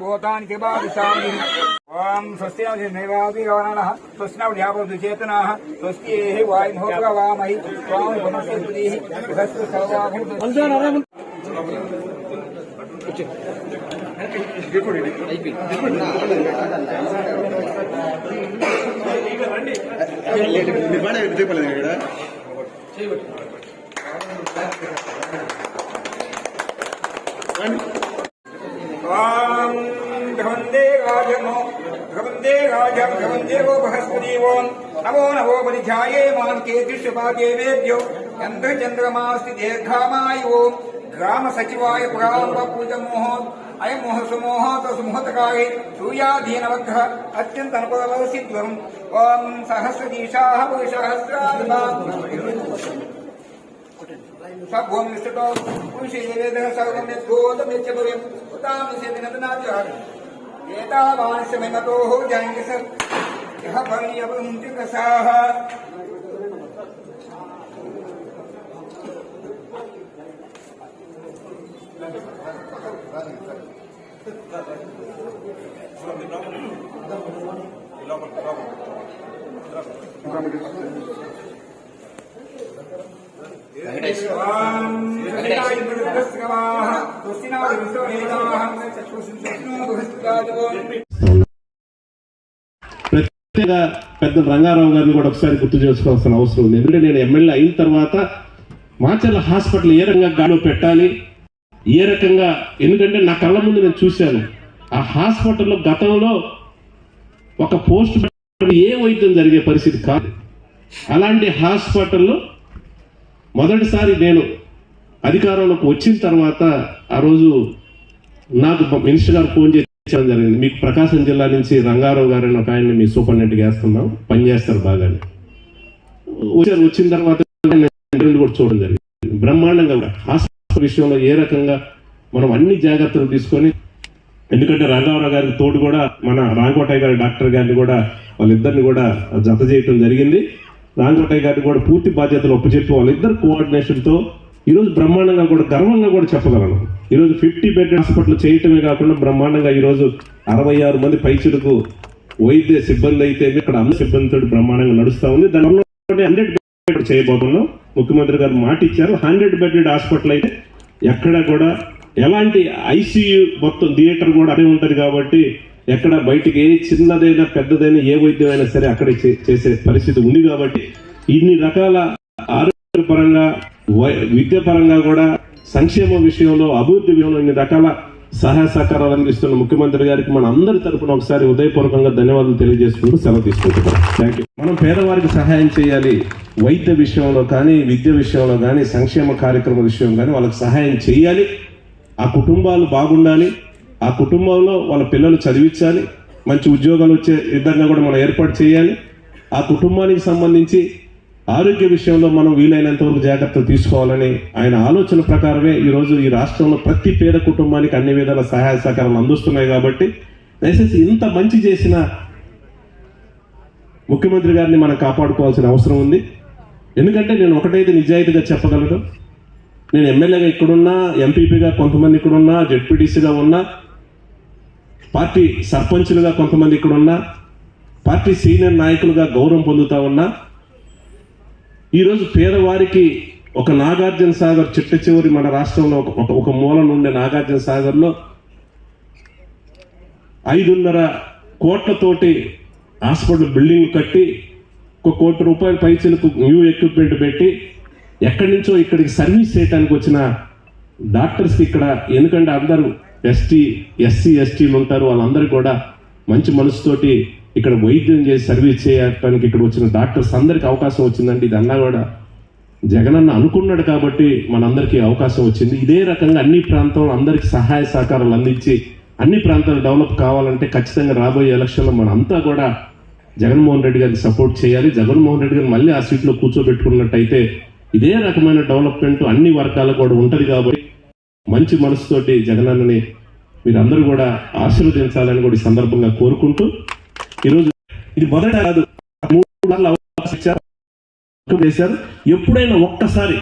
భూతానికి బాధిశామి ఓం స్వస్తి నైవాదిగవనః స్వస్నవ్యాపదు చేతనాః స్వస్తి ఏ వాయుమోగవామహి స్వామి పునస్య పురీః బృహస్సు సర్వాభూత నిర్మాణ చెప్పలేదు ఇక్కడ ఓం భగవందే రాజమో భగవందే రాజం భగవందేవో బృహస్పతి ఓం నమో నమో పరిధ్యాయే మాం కేతిష్పాదే వేద్యో చంద్రచంద్రమాస్తి దీర్ఘామాయ ఓం గ్రామ సచివాయ పురాంబ పూజమోహో అయం మోహ సుమోహ తసుమోహతకాయ సూర్యాధీనవగ్ర అత్యంత అనుపదవసిద్వం ఓం సహస్రదీశాః పురుషహస్రాధిపా సభ్వం విస్తృతో పురుషే వేద సర్వం యద్భూతమిత్య భవ్యం ఉతామిషే దినదనాచారం ఏతావాన్స్య మతో జాంగి సర్ యః పర్యవంతి కసాః ప్రత్యేక పెద్ద రంగారావు గారిని కూడా ఒకసారి గుర్తు చేసుకోవాల్సిన అవసరం ఉంది. ఎందుకంటే నేను ఎమ్మెల్యే అయిన తర్వాత మాచర్ల హాస్పిటల్ ఏ రకంగా గాలో పెట్టాలి ఏ రకంగా ఎందుకంటే నా కళ్ళ ముందు నేను చూశాను. ఆ హాస్పిటల్లో గతంలో ఒక పోస్ట్ ఏ వైద్యం జరిగే పరిస్థితి కాదు. అలాంటి హాస్పిటల్లో మొదటిసారి నేను అధికారంలోకి వచ్చిన తర్వాత ఆ రోజు నాకు మినిస్టర్ గారు ఫోన్ చేసి జరిగింది. మీకు ప్రకాశం జిల్లా నుంచి రంగారావు గారు ఒక ఆయన్ని మీ సూపరింటెండెంట్గా వేస్తున్నాం. పనిచేస్తారు బాగానే. వచ్చారు. వచ్చిన తర్వాత నేను కూడా చూడడం జరిగింది. బ్రహ్మాండంగా కూడా. హాస్పిటల్ విషయంలో ఏ రకంగా మనం అన్ని జాగ్రత్తలు తీసుకొని ఎందుకంటే రాఘవరావు గారికి తోడు కూడా మన రాంకోటయ్య గారి డాక్టర్ గారిని కూడా వాళ్ళిద్దరిని కూడా జత చేయటం జరిగింది. రాంకోటయ్య గారిని కూడా పూర్తి బాధ్యతలు ఒప్పచెప్పి వాళ్ళిద్దరు కోఆర్డినేషన్తో ఈరోజు బ్రహ్మాండంగా కూడా గర్వంగా కూడా చెప్పగలను. ఈరోజు ఫిఫ్టీ బెడ్ హాస్పిటల్ చేయటమే కాకుండా బ్రహ్మాండంగా ఈరోజు అరవై ఆరు మంది పైచులకు వైద్య సిబ్బంది అయితే ఇక్కడ అన్న సిబ్బందితో బ్రహ్మాండంగా నడుస్తూ ఉంది. దానిలో హండ్రెడ్ బెడ్ చేయబోతున్నాం. ముఖ్యమంత్రి గారు మాట ఇచ్చారు హండ్రెడ్ బెడ్ హాస్పిటల్ అయితే ఎక్కడ కూడా ఎలాంటి ఐసీయూ మొత్తం థియేటర్ కూడా అదే ఉంటుంది కాబట్టి ఎక్కడ బయటికి ఏ చిన్నదైనా పెద్దదైనా ఏ వైద్యమైనా సరే అక్కడ చే- చేసే పరిస్థితి ఉంది కాబట్టి ఇన్ని రకాల ఆరోగ్యపరంగా వై- కూడా సంక్షేమ విషయంలో అభివృద్ధి విషయంలో ఇన్ని రకాల సహాయ సహకారాలు అందిస్తున్న ముఖ్యమంత్రి గారికి మన అందరి తరపున ఒకసారి ఉదయపూర్వకంగా ధన్యవాదాలు తెలియజేసుకుంటూ సెలవు తీసుకుంటున్నాం. థ్యాంక్ యూ మనం పేదవారికి సహాయం చేయాలి. వైద్య విషయంలో కానీ విద్య విషయంలో కానీ సంక్షేమ కార్యక్రమ విషయం కానీ వాళ్ళకి సహాయం చేయాలి. ఆ కుటుంబాలు బాగుండాలి. ఆ కుటుంబంలో వాళ్ళ పిల్లలు చదివించాలి. మంచి ఉద్యోగాలు వచ్చే విధంగా కూడా మనం ఏర్పాటు చేయాలి. ఆ కుటుంబానికి సంబంధించి ఆరోగ్య విషయంలో మనం వీలైనంత వరకు జాగ్రత్తలు తీసుకోవాలని ఆయన ఆలోచన ప్రకారమే ఈరోజు ఈ రాష్ట్రంలో ప్రతి పేద కుటుంబానికి అన్ని విధాల సహాయ సహకారాలు అందిస్తున్నాయి కాబట్టి దయచేసి ఇంత మంచి చేసిన ముఖ్యమంత్రి గారిని మనం కాపాడుకోవాల్సిన అవసరం ఉంది. ఎందుకంటే నేను ఒకటైతే నిజాయితీగా చెప్పగలను. నేను ఎమ్మెల్యేగా ఇక్కడున్నా ఎంపీపీగా కొంతమంది ఇక్కడున్నా జెడ్పీటీసీగా ఉన్నా పార్టీ సర్పంచులుగా కొంతమంది ఇక్కడున్నా పార్టీ సీనియర్ నాయకులుగా గౌరవం పొందుతూ ఉన్నా ఈరోజు పేదవారికి ఒక నాగార్జున సాగర్ చిట్ట చివరి మన రాష్ట్రంలో ఒక- ఒక ఒక మూల నుండే నాగార్జున సాగర్లో ఐదున్నర కోట్లతోటి హాస్పిటల్ బిల్డింగ్ కట్టి ఒక కోటి రూపాయల పైసలకు న్యూ ఎక్విప్మెంట్ పెట్టి ఎక్కడి నుంచో ఇక్కడికి సర్వీస్ చేయడానికి వచ్చిన డాక్టర్స్కి ఇక్కడ ఎందుకంటే అందరూ ఎస్టీ ఎస్సీ ఎస్టీలు ఉంటారు వాళ్ళందరూ కూడా మంచి మనసుతోటి ఇక్కడ వైద్యం చేసి సర్వీస్ చేయడానికి ఇక్కడ వచ్చిన డాక్టర్స్ అందరికీ అవకాశం వచ్చిందండి. ఇది అన్నా కూడా జగనన్న అనుకున్నాడు కాబట్టి మనందరికీ అవకాశం వచ్చింది. ఇదే రకంగా అన్ని ప్రాంతంలో అందరికీ సహాయ సహకారాలు అందించి అన్ని ప్రాంతాలు డెవలప్ కావాలంటే ఖచ్చితంగా రాబోయే ఎలక్షన్లో మనంతా కూడా జగన్మోహన్ రెడ్డి గారికి సపోర్ట్ చేయాలి. జగన్మోహన్ రెడ్డి గారిని మళ్ళీ ఆ సీట్లో కూర్చోబెట్టుకున్నట్టయితే ఇదే రకమైన డెవలప్మెంట్ అన్ని వర్గాలకు కూడా ఉంటుంది కాబట్టి మంచి మనసుతోటి జగనన్నని మీరందరూ కూడా ఆశీర్వదించాలని కూడా ఈ సందర్భంగా కోరుకుంటూ ఈరోజు ఇది మొదట కాదు మూడు అవకాశం చేశారు. ఎప్పుడైనా ఒక్కసారి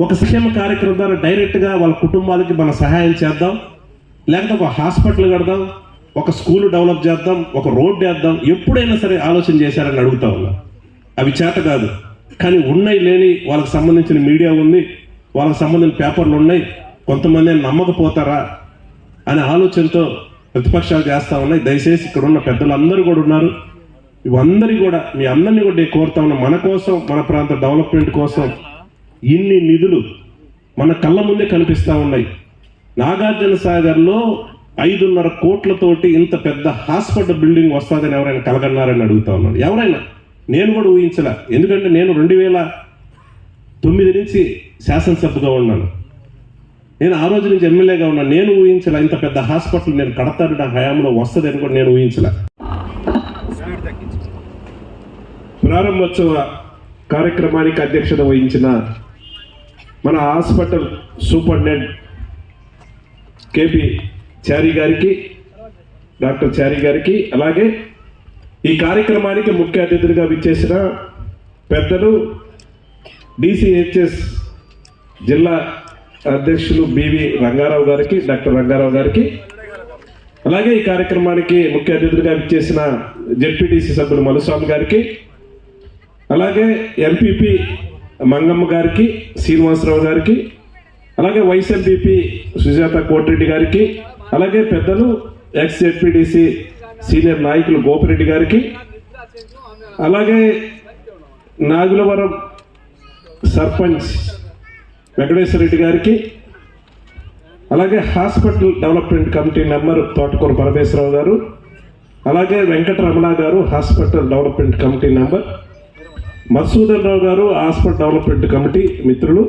ఒక సంక్షేమ కార్యక్రమం ద్వారా డైరెక్ట్గా వాళ్ళ కుటుంబాలకి మన సహాయం చేద్దాం లేకపోతే ఒక హాస్పిటల్ కడదాం ఒక స్కూల్ డెవలప్ చేద్దాం ఒక రోడ్ వేద్దాం ఎప్పుడైనా సరే ఆలోచన చేశారని అడుగుతా ఉన్నా. అవి చేత కాదు. కానీ ఉన్నాయి లేని వాళ్ళకి సంబంధించిన మీడియా ఉంది వాళ్ళకి సంబంధించిన పేపర్లు ఉన్నాయి కొంతమంది నమ్మకపోతారా అనే ఆలోచనతో ప్రతిపక్షాలు చేస్తా ఉన్నాయి. దయచేసి ఇక్కడ ఉన్న పెద్దలందరూ కూడా ఉన్నారు. ఇవందరి కూడా మీ అందరినీ కూడా నేను కోరుతా ఉన్నా మన కోసం మన ప్రాంత డెవలప్మెంట్ కోసం ఇన్ని నిధులు మన కళ్ళ ముందే కనిపిస్తా ఉన్నాయి. నాగార్జున సాగర్లో ఐదున్నర కోట్లతోటి ఇంత పెద్ద హాస్పిటల్ బిల్డింగ్ వస్తుందని ఎవరైనా కలగన్నారని అడుగుతా ఉన్నాను. ఎవరైనా? నేను కూడా ఊహించలే. ఎందుకంటే నేను రెండు వేల తొమ్మిది నుంచి శాసనసభ్యుగా ఉన్నాను. నేను ఆ రోజు నుంచి ఎమ్మెల్యేగా ఉన్నాను. నేను ఊహించలే ఇంత పెద్ద హాస్పిటల్ నేను కడతాను నా హయాంలో వస్తుంది అని కూడా నేను ఊహించలే. ప్రారంభోత్సవ కార్యక్రమానికి అధ్యక్షత వహించిన మన హాస్పిటల్ సూపరింటెండెంట్ కేపీ చారి గారికి డాక్టర్ చారి గారికి అలాగే ఈ కార్యక్రమానికి ముఖ్య అతిథులుగా విచ్చేసిన పెద్దలు డిసిహెచ్ఎస్ జిల్లా అధ్యక్షులు బివి రంగారావు గారికి డాక్టర్ రంగారావు గారికి. అలాగే ఈ కార్యక్రమానికి ముఖ్య అతిథులుగా విచ్చేసిన జెడ్పీటీసీ సభ్యులు మలుస్వామి గారికి అలాగే ఎంపీపీ మంగమ్మ గారికి శ్రీనివాసరావు గారికి అలాగే వైస్ ఎంపీపీ సుజాత కోటిరెడ్డి గారికి అలాగే పెద్దలు ఎక్స్ జెడ్పీటీసీ సీనియర్ నాయకులు గోపిరెడ్డి గారికి అలాగే నాగులవరం సర్పంచ్ వెంకటేశ్వర రెడ్డి గారికి అలాగే హాస్పిటల్ డెవలప్మెంట్ కమిటీ మెంబర్ తోటకూర పరమేశ్వరరావు గారు అలాగే Venkataramana garu hospital development committee member Madhusudan Rao garu hospital development committee మిత్రులు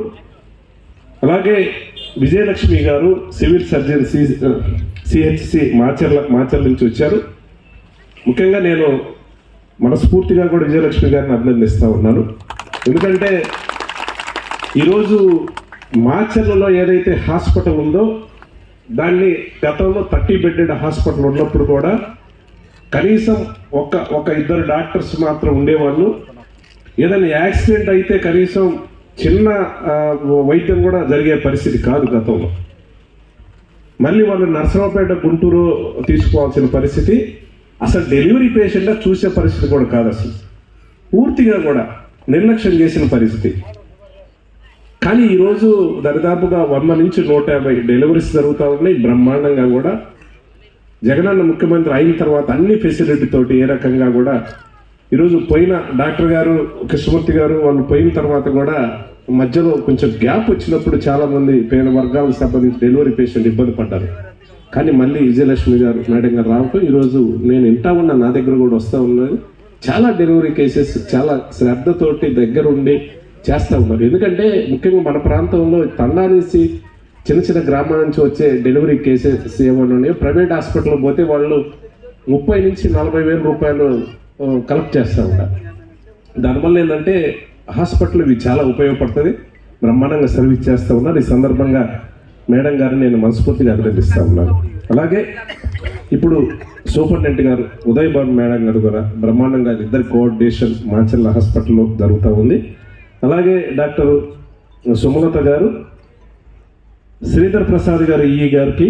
అలాగే Vijayalakshmi garu civil surgeon C CHC Macherla Macherla నుంచి వచ్చారు. ముఖ్యంగా నేను మనస్ఫూర్తిగా కూడా విజయలక్ష్మి గారిని అభినందిస్తూ ఉన్నాను. ఎందుకంటే ఈరోజు మాచర్లలో ఏదైతే హాస్పిటల్ ఉందో దాన్ని గతంలో థర్టీ బెడ్డెడ్ హాస్పిటల్ ఉన్నప్పుడు కూడా కనీసం ఒక ఒక ఇద్దరు డాక్టర్స్ మాత్రం ఉండేవాళ్ళు. ఏదైనా యాక్సిడెంట్ అయితే కనీసం చిన్న వైద్యం కూడా జరిగే పరిస్థితి కాదు గతంలో. మళ్ళీ వాళ్ళు నర్సరావుపేట గుంటూరు తీసుకోవాల్సిన పరిస్థితి. అసలు డెలివరీ పేషెంట్ చూసే పరిస్థితి కూడా కాదు అసలు. పూర్తిగా కూడా నిర్లక్ష్యం చేసిన పరిస్థితి. కానీ ఈరోజు దరిదాపుగా వంద నుంచి నూట యాభై డెలివరీస్ జరుగుతూ ఉన్నాయి. బ్రహ్మాండంగా కూడా. జగనన్న ముఖ్యమంత్రి అయిన తర్వాత అన్ని ఫెసిలిటీతోటి ఏ రకంగా కూడా ఈరోజు పోయిన డాక్టర్ గారు కృష్ణమూర్తి గారు వాళ్ళు పోయిన తర్వాత కూడా మధ్యలో కొంచెం గ్యాప్ వచ్చినప్పుడు చాలామంది పేద వర్గాలకు సంబంధించి డెలివరీ పేషెంట్ ఇబ్బంది పడ్డారు. కానీ మళ్ళీ విజయలక్ష్మి గారు మేడం గారు రావటం ఈరోజు నేను ఇంటా ఉన్న నా దగ్గర కూడా వస్తూ ఉన్నది చాలా డెలివరీ కేసెస్ చాలా శ్రద్ధతోటి దగ్గరుండి చేస్తూ ఉన్నారు. ఎందుకంటే ముఖ్యంగా మన ప్రాంతంలో తండానేసి చిన్న చిన్న గ్రామాల నుంచి వచ్చే డెలివరీ కేసెస్ ఏమైనా ఉన్నాయో ప్రైవేట్ హాస్పిటల్ పోతే వాళ్ళు ముప్పై నుంచి నలభై వేల రూపాయలు కలెక్ట్ చేస్తూ ఉంటారు. దానివల్ల ఏంటంటే హాస్పిటల్ ఇవి చాలా ఉపయోగపడుతుంది. బ్రహ్మాండంగా సర్వీస్ చేస్తూ ఉన్నారు. ఈ సందర్భంగా మేడం గారిని నేను మనస్ఫూర్తిగా అభినందిస్తా ఉన్నాను. అలాగే ఇప్పుడు సూపరింటెండెంట్ గారు ఉదయ్ బాబు మేడం గారు కూడా బ్రహ్మాండంగా ఇద్దరు కోఆర్డినేషన్ మాచర్ల హాస్పిటల్లో జరుగుతూ ఉంది. అలాగే డాక్టర్ సుమలత గారు శ్రీధర్ ప్రసాద్ గారు ఈఈ గారికి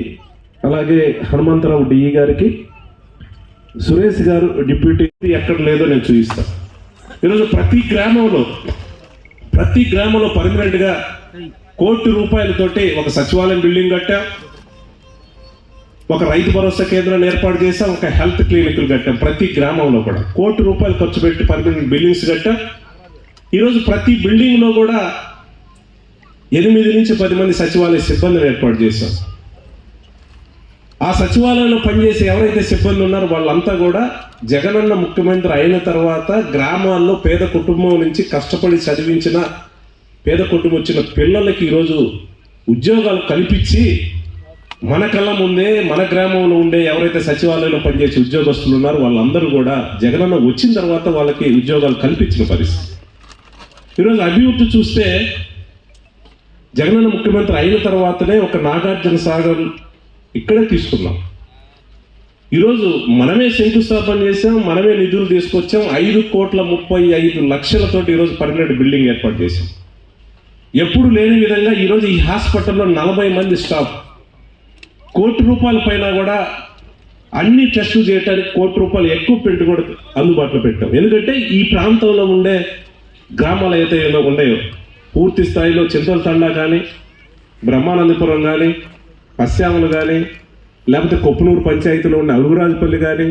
అలాగే హనుమంతరావు డిఈ గారికి సురేష్ గారు డిప్యూటీ ఎక్కడ లేదో నేను చూపిస్తాను ఈరోజు ప్రతి గ్రామంలో ప్రతి గ్రామంలో పర్మనెంట్గా కోటి రూపాయలతోటి ఒక సచివాలయం బిల్డింగ్ కట్టాం ఒక రైతు భరోసా కేంద్రాన్ని ఏర్పాటు చేసాం ఒక హెల్త్ క్లినిక్లు కట్టాం ప్రతి గ్రామంలో కూడా. కోటి రూపాయలు ఖర్చు పెట్టి పర్మనెంట్ బిల్డింగ్స్ కట్టాం. ఈరోజు ప్రతి బిల్డింగ్లో కూడా ఎనిమిది నుంచి పది మంది సచివాలయ సిబ్బందిని ఏర్పాటు చేశాం. ఆ సచివాలయంలో పనిచేసే ఎవరైతే సిబ్బంది ఉన్నారో వాళ్ళంతా కూడా జగనన్న ముఖ్యమంత్రి అయిన తర్వాత గ్రామాల్లో పేద కుటుంబం నుంచి కష్టపడి చదివించిన పేద కుటుంబం వచ్చిన పిల్లలకి ఈరోజు ఉద్యోగాలు కల్పించి మన కళ్ళ ముందే మన గ్రామంలో ఉండే ఎవరైతే సచివాలయంలో పనిచేసే ఉద్యోగస్తులు ఉన్నారో వాళ్ళందరూ కూడా జగనన్న వచ్చిన తర్వాత వాళ్ళకి ఉద్యోగాలు కల్పించిన పరిస్థితి. ఈరోజు అభివృద్ధి చూస్తే జగనన్న ముఖ్యమంత్రి అయిన తర్వాతనే ఒక నాగార్జున సాగర్ ఇక్కడే తీసుకున్నాం. ఈరోజు మనమే శంకుస్థాపన చేసాం మనమే నిధులు తీసుకొచ్చాం ఐదు కోట్ల ముప్పై ఐదు లక్షలతోటి ఈరోజు పర్మనెంట్ బిల్డింగ్ ఏర్పాటు చేసాం ఎప్పుడు లేని విధంగా ఈరోజు ఈ హాస్పిటల్లో నలభై మంది స్టాఫ్. కోటి రూపాయల పైన కూడా అన్ని టెస్టులు చేయడానికి కోటి రూపాయలు ఎక్కువ పెట్టి కూడా అందుబాటులో పెట్టాం. ఎందుకంటే ఈ ప్రాంతంలో ఉండే గ్రామాలు అయితే ఏదో ఉన్నాయో పూర్తి స్థాయిలో చింతల తండా కానీ బ్రహ్మానందపురం కానీ పశ్చామలు కానీ లేకపోతే కొప్పునూరు పంచాయతీలో ఉన్న అలుగురాజుపల్లి కానీ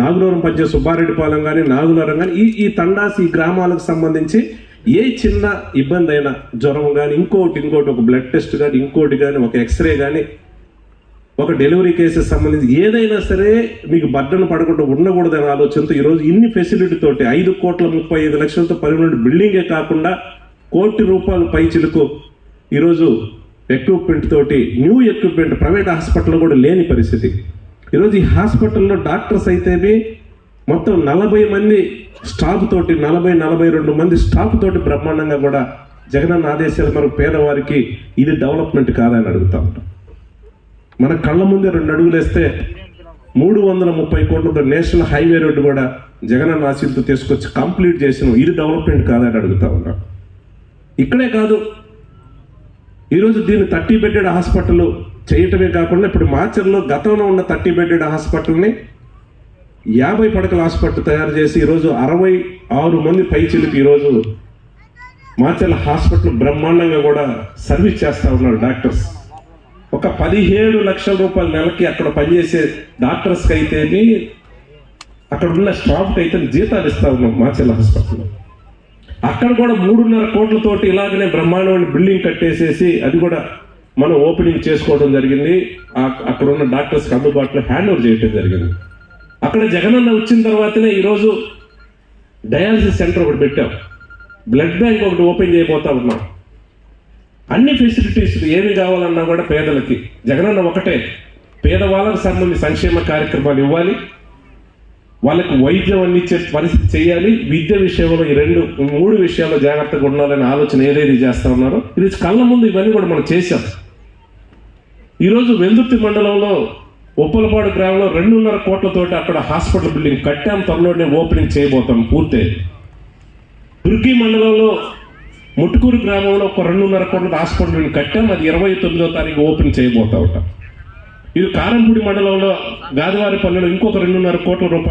నాగులవరం పంచాయతీ సుబ్బారెడ్డిపాలెం కానీ నాగులవరం కానీ ఈ ఈ తండాస్ ఈ గ్రామాలకు సంబంధించి ఏ చిన్న ఇబ్బంది అయినా జ్వరం కానీ ఇంకోటి ఇంకోటి ఒక బ్లడ్ టెస్ట్ కానీ ఇంకోటి కానీ ఒక ఎక్స్రే కానీ ఒక డెలివరీ కేసెస్ సంబంధించి ఏదైనా సరే మీకు బర్డన్ పడకుండా ఉండకూడదనే ఆలోచనతో ఈరోజు ఇన్ని ఫెసిలిటీ తోటి ఐదు కోట్ల ముప్పై ఐదు లక్షలతో పర్మనెంట్ బిల్డింగే కాకుండా కోటి రూపాయలు పై చిలుకు ఈరోజు ఎక్విప్మెంట్ తోటి న్యూ ఎక్విప్మెంట్ ప్రైవేట్ హాస్పిటల్ కూడా లేని పరిస్థితి. ఈరోజు ఈ హాస్పిటల్లో డాక్టర్స్ అయితేవి మొత్తం నలభై మంది స్టాఫ్ తోటి నలభై నలభై రెండు మంది స్టాఫ్ తోటి బ్రహ్మాండంగా కూడా జగనన్న ఆదేశాలు మరి పేదవారికి ఇది డెవలప్మెంట్ కాదని అడుగుతా ఉంటాం. మన కళ్ళ ముందే రెండు అడుగులు వేస్తే మూడు వందల ముప్పై కోట్లతో నేషనల్ హైవే రోడ్డు కూడా జగనన్న ఆశీస్సుతో తీసుకొచ్చి కంప్లీట్ చేసిన ఇది డెవలప్మెంట్ కాదని అడుగుతా ఉన్నాం. ఇక్కడే కాదు ఈరోజు దీన్ని థర్టీ బెడ్డెడ్ హాస్పిటల్ చేయటమే కాకుండా ఇప్పుడు మాచర్లో గతంలో ఉన్న థర్టీ బెడ్డెడ్ హాస్పిటల్ని యాభై పడకల హాస్పిటల్ తయారు చేసి ఈరోజు అరవై ఆరు మంది పైచిలకు ఈరోజు మాచర్ల హాస్పిటల్ బ్రహ్మాండంగా కూడా సర్వీస్ చేస్తా ఉన్నారు డాక్టర్స్. ఒక పదిహేడు లక్షల రూపాయల నెలకి అక్కడ పనిచేసే డాక్టర్స్కి అయితేనే అక్కడ ఉన్న స్టాఫ్కి అయితే జీతాలు ఇస్తా ఉన్నాం మాచర్ల హాస్పిటల్లో అక్కడ కూడా మూడున్నర కోట్లతోటి ఇలాగనే బ్రహ్మాండమైన బిల్డింగ్ కట్టేసేసి అది కూడా మనం ఓపెనింగ్ చేసుకోవడం జరిగింది. అక్కడ ఉన్న డాక్టర్స్కి అందుబాటులో హ్యాండ్ ఓవర్ చేయడం జరిగింది. అక్కడ జగనన్న వచ్చిన తర్వాతనే ఈరోజు డయాలసిస్ సెంటర్ ఒకటి పెట్టాం. బ్లడ్ బ్యాంక్ ఒకటి ఓపెన్ చేయబోతా ఉన్నాం. అన్ని ఫెసిలిటీస్ ఏమి కావాలన్నా కూడా పేదలకి జగనన్న ఒకటే. పేదవాళ్ళకు సంబంధించి సంక్షేమ కార్యక్రమాలు ఇవ్వాలి. వాళ్ళకి వైద్యం అందించే పరిస్థితి చేయాలి. విద్య విషయంలో ఈ రెండు మూడు విషయాల్లో జాగ్రత్తగా ఉండాలనే ఆలోచన ఏదైతే చేస్తా ఉన్నారో ఇది కళ్ళ ముందు ఇవన్నీ కూడా మనం చేశాం. ఈరోజు వెల్దుర్తి మండలంలో ఉప్పలపాడు గ్రామంలో రెండున్నర కోట్లతోటి అక్కడ హాస్పిటల్ బిల్డింగ్ కట్టాం త్వరలోనే ఓపెనింగ్ చేయబోతాం పూర్తి. దుర్గి మండలంలో ముట్టుకూరు గ్రామంలో ఒక రెండున్నర కోట్ల హాస్పిటల్ బిల్డింగ్ కట్టాం అది ఇరవై తొమ్మిదో తారీఖు ఓపెన్ చేయబోతా ఉంటాం. ఇది కారంపూడి మండలంలో గాదివారి పల్లెలో ఇంకొక రెండున్నర కోట్ల రూపాయలు